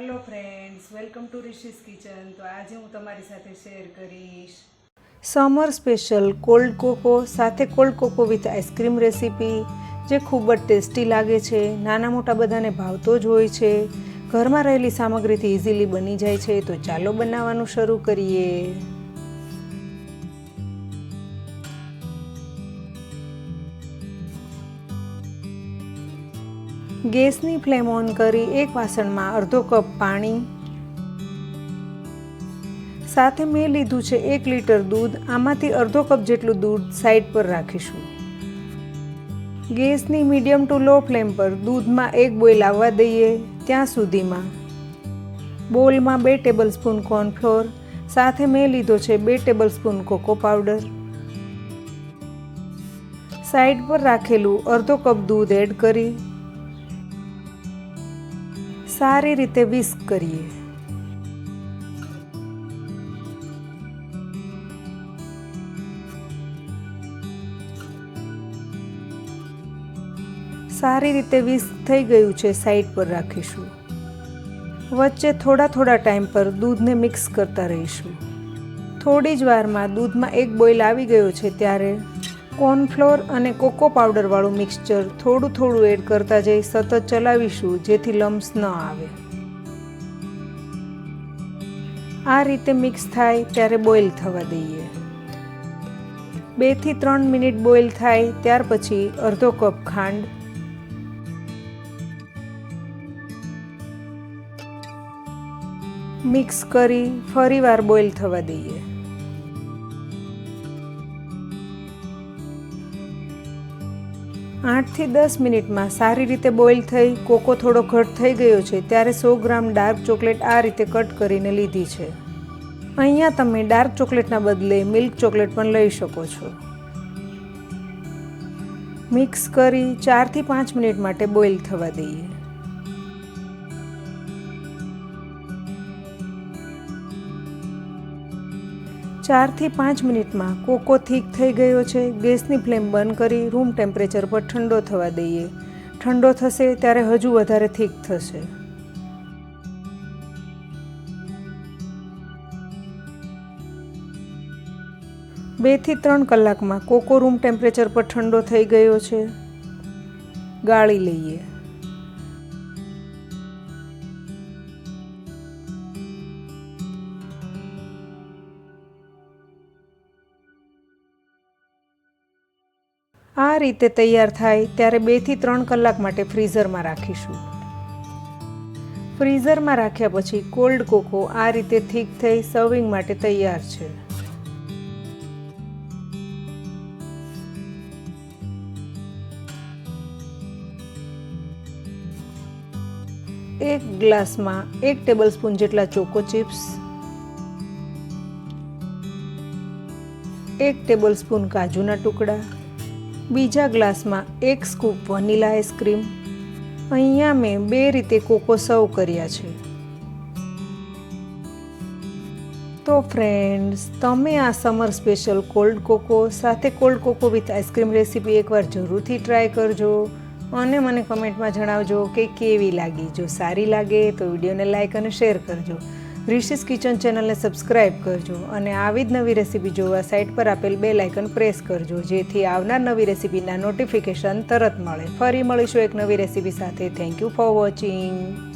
Hello friends welcome to Rishi's kitchen તો આજે હું તમારી સાથે શેર કરીશ. સમર સ્પેશિયલ કોલ્ડ કોકો સાથે cold cocoa with ice cream recipe જે ખૂબ જ ટેસ્ટી લાગે છે, નાના મોટા બધાને ભાવતો જ હોય છે. ઘરમાં રહેલી સામગ્રીથી ઇઝીલી બની જાય છે, તો ચાલો બનાવવાનું શરૂ કરીએ. ગેસની ફ્લેમ ઓન કરી એક વાસણમાં અડધો કપ પાણી. સાથે મેં લીધું છે એક લીટર દૂધ. આમાંથી અડધો કપ જેટલું દૂધ સાઈડ પર રાખીશું. ગેસની મીડિયમ ટુ લો ફ્લેમ પર દૂધમાં એક બોઇલ આવવા દઈએ ત્યાં સુધીમાં. બોલમાં બે ટેબલ સ્પૂન કોર્નફ્લોર. સાથે મેં લીધો છે બે tablespoon cocoa powder. Side પર રાખેલું અડધો કપ દૂધ એડ કરી સારી રીતે વિસ્ક કરીએ. સારી રીતે વિસ્ક થઈ ગયું છે, સાઈડ પર રાખીશું. વચ્ચે થોડા થોડા ટાઈમ પર દૂધને મિક્સ કરતા રહીશું. થોડી જ વારમાં દૂધમાં એક બોઇલ આવી ગયો છે, ત્યારે કોર્નફ્લોર અને કોકો પાવડરવાળું મિક્સચર થોડું થોડું એડ કરતા જઈ સતત ચલાવીશું જેથી લમ્સ ન આવે. આ રીતે મિક્સ થાય ત્યારે બોઇલ થવા દઈએ. બેથી ત્રણ મિનિટ બોઇલ થાય ત્યાર પછી અડધો કપ ખાંડ. મિક્સ કરી ફરીવાર બોઇલ થવા દઈએ. આઠથી દસ મિનિટમાં સારી રીતે બોઇલ થઈ, કોકો થોડો ઘટ થઈ ગયો છે, ત્યારે સો ગ્રામ ડાર્ક ચોકલેટ આ રીતે કટ કરીને લીધી છે. અહીંયા તમે ડાર્ક ચોકલેટના બદલે મિલ્ક ચોકલેટ પણ લઈ શકો છો. મિક્સ કરી ચારથી પાંચ મિનિટ માટે બોઇલ થવા દઈએ. ચારથી પાંચ મિનિટમાં કોકો થીક થઈ ગયો છે. ગેસની ફ્લેમ બંધ કરી રૂમ ટેમ્પરેચર પર ઠંડો થવા દઈએ. ઠંડો થશે ત્યારે હજુ વધારે થીક થશે. બેથી ત્રણ કલાકમાં કોકો રૂમ ટેમ્પરેચર પર ઠંડો થઈ ગયો છે. ગાળી લઈએ. આ રીતે તૈયાર થાય ત્યારે બેથી ત્રણ કલાક માટે ફ્રીઝરમાં રાખીશું. ફ્રીઝરમાં રાખ્યા પછી કોલ્ડ કોકો આ રીતે થીક થઈ સર્વિંગ માટે તૈયાર છે. એક ગ્લાસમાં એક ટેબલ સ્પૂન જેટલા ચોકો ચિપ્સ, એક ટેબલ સ્પૂન કાજુના ટુકડા બીજા ગ્લાસમાં એક સ્કૂપ વનીલા આઈસ્ક્રીમ. અહીંયા મેં બે રીતે કોકો સર્વ કર્યા છે. તો ફ્રેન્ડ્સ તમે આ સમર સ્પેશિયલ કોલ્ડ કોકો સાથે cold cocoa with ice cream recipe એકવાર જરૂરથી ટ્રાય કરજો અને મને કમેન્ટમાં જણાવજો કે કેવી લાગી. જો સારી લાગે તો વિડીયોને લાઇક અને શેર કરજો. રિશિસ કિચન ચેનલને સબસ્ક્રાઈબ કરજો અને આવી જ નવી રેસીપી જોવા સાઇટ પર આપેલ બે લાઇકન પ્રેસ કરજો, જેથી આવનાર નવી રેસીપીના નોટિફિકેશન તરત મળે. ફરી મળીશું એક નવી રેસીપી સાથે. Thank you for watching